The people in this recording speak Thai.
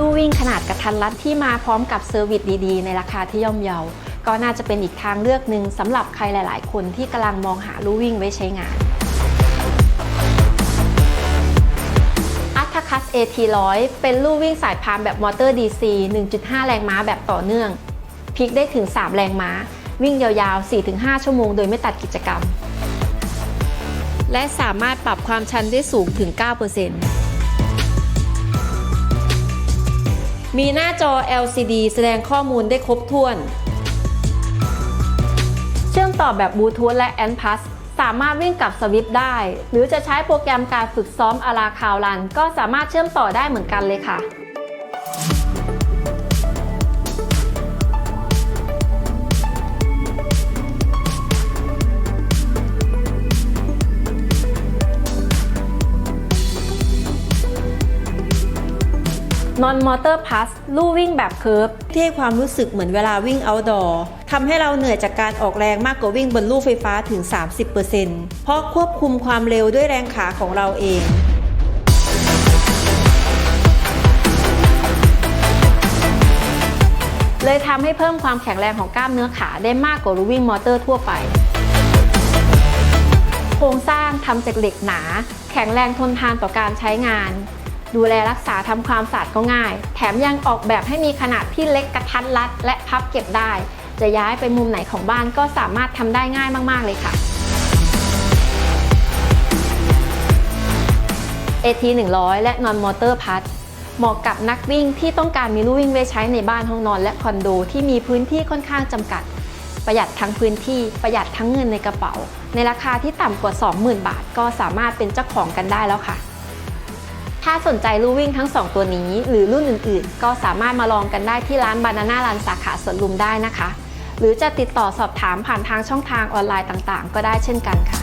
ลู่วิ่งขนาดกระทันรัดที่มาพร้อมกับเซอร์วิสดีๆ ในราคาที่ย่อมเยา ก็น่าจะเป็นอีกทางเลือกหนึ่งสำหรับใครหลาย ๆ คนที่กำลังมองหาลู่วิ่งไว้ใช้งานอัตคัส AT100 เป็นลู่วิ่งสายพานแบบมอเตอร์ DC 1.5 แรงม้าแบบต่อเนื่องพลิกได้ถึง 3 แรงม้า วิ่งยาวๆ 4-5 ชั่วโมงโดยไม่ตัดกิจกรรม และสามารถปรับความชันได้สูงถึง 9% มีหน้าจอ LCD แสดงข้อมูลได้ครบถ้วน เชื่อมต่อแบบบลูทูธและ a n p a s สามารถวิ่งกับสวิปได้ หรือจะใช้โปรแกรมการฝึกซ้อมอาราคาวรัน ก็สามารถเชื่อมต่อได้เหมือนกันเลยค่ะ Non Motor Plus ลู่วิ่งแบบเคิร์ฟที่ให้ความรู้สึกเหมือนเวลาวิ่ง outdoor ทำให้เราเหนื่อยจากการออกแรงมากกว่าวิ่งบนลู่ไฟฟ้าถึง 30%เพราะควบคุมความเร็วด้วยแรงขาของเราเองเลยทำให้เพิ่มความแข็งแรงของกล้ามเนื้อขาได้มากกว่าลู่วิ่งมอเตอร์ทั่วไป โครงสร้างทำจากเหล็กหนา แข็งแรงทนทานต่อการใช้งาน ดูแลรักษาทำความสะอาดก็ง่าย แถมยังออกแบบให้มีขนาดที่เล็กกระทัดรัด และพับเก็บได้ จะย้ายไปมุมไหนของบ้านก็สามารถทำได้ง่ายมากๆเลยค่ะ AT 100 และ Non Motor Plus เหมาะกับนักวิ่งที่ต้องการมีลู่วิ่งไว้ใช้ในบ้านห้องนอนและคอนโดที่มีพื้นที่ค่อนข้างจำกัด ประหยัดทั้งพื้นที่ประหยัดทั้งเงินในกระเป๋า ในราคาที่ต่ำกว่า 20,000 บาท ก็สามารถเป็นเจ้าของกันได้แล้วค่ะ ถ้าสนใจลู่วิ่งทั้ง 2 ตัวนี้ หรือรุ่นอื่นๆ ก็สามารถมาลองกันได้ที่ร้านบานาน่ารันสาขาสวนลุมได้นะคะ หรือจะติดต่อสอบถามผ่านทางช่องทางออนไลน์ต่างๆ ก็ได้เช่นกันค่ะ